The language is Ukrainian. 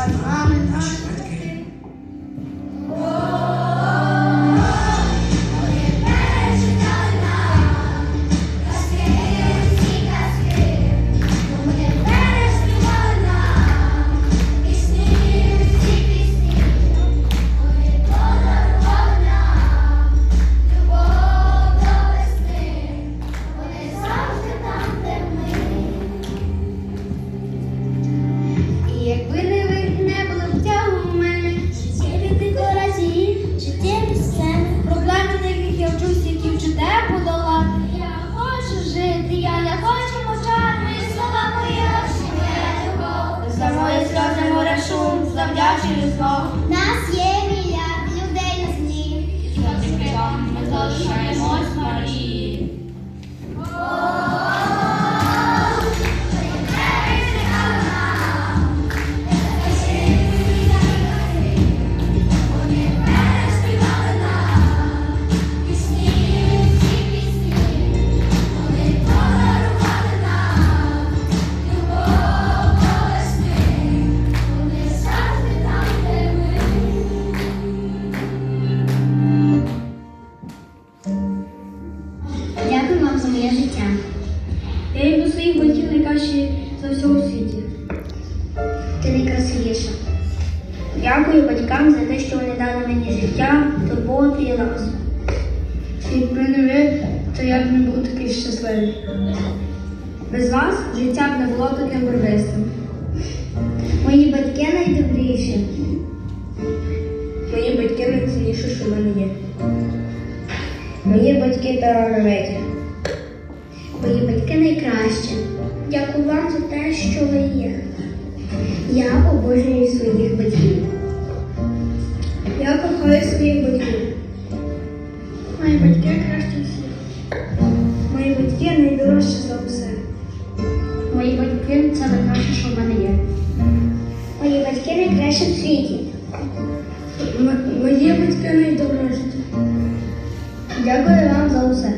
Bye. заставляв через зло. Нас є Я люблю своїх батьків найкраще за всього світі. Ти найкрасивіша. Дякую батькам за те, що вони дали мені життя, турботу і ласку. Якби не ви, то я б не був такий щасливий. Без вас життя б не було таким барвистим. Мої батьки найдобріші. Мої батьки найцінніше, що в мене є. Мої батьки талановиті. Мої батьки найкращі. Дякую вам за те, що ви є. Я обожнюю своїх батьків. Я кохаю своїх батьків. Мої батьки краще всіх. Мої батьки найдорожчі за все. Мої батьки це найкраще, що в мене є. Мої батьки найкращі в світі. М- мої батьки найдорожчі. Дякую вам за усе.